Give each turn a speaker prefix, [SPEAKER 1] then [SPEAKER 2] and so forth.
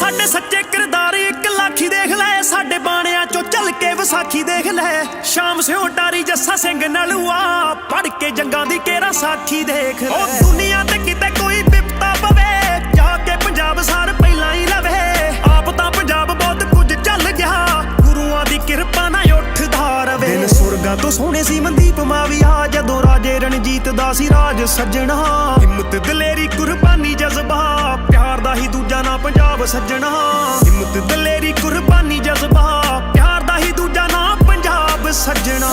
[SPEAKER 1] ਸਾਡੇ ਸੱਚੇ ਕਿਰਦਾਰ ਇੱਕ ਲਾਖੀ ਦੇਖ ਲੈ ਸਾਡੇ ਬਾਣਿਆਂ ਚੋਂ ਚੱਲ ਕੇ ਵਿਸਾਖੀ ਦੇਖ ਲੈ। ਸ਼ਾਮ ਸਿਓ ਡਾਰੀ ਜੱਸਾ ਸਿੰਘ ਨਲੂਆ ਪੜ ਕੇ ਜੰਗਾਂ ਦੀ ਕੇਰਾ ਸਾਖੀ ਦੇਖ ਲੈ। ਉਹ ਦੁਨੀਆ ਤੇ ਕਿਤੇ ਕੋਈ ਵਿਪਤਾ ਪਵੇ ਜਾ ਕੇ ਪੰਜਾਬ ਸਾਰ ਪਹਿਲਾਂ ਹੀ ਲਵੇ। ਆਪ ਤਾਂ ਪੰਜਾਬ ਬਹੁਤ ਕੁਝ ਚੱਲ ਗਿਆ ਗੁਰੂਆਂ ਦੀ ਕਿਰਪਾ ਨਾਲ ਉੱਠਦਾ ਰਵੇ ਦਿਨ ਸੁਰਗਾਂ ਤੋਂ ਸੋਹਣੇ ਸੀ ਮਨਦੀਪ ਮਾਵੀਆ ਜਦੋਂ ਰਾਜੇ ਰਣਜੀਤ ਦਾ ਸੀ ਰਾਜ ਸੱਜਣਾ। ਹਿੰਮਤ ਦਲੇਰੀ ਪੰਜਾਬ ਸੱਜਣਾ। ਹਿੰਮਤ ਦਲੇਰੀ ਕੁਰਬਾਨੀ ਜਜ਼ਬਾ। ਪਿਆਰ ਦਾ ਹੀ ਦੂਜਾ ਨਾਂ ਪੰਜਾਬ ਸੱਜਣਾ।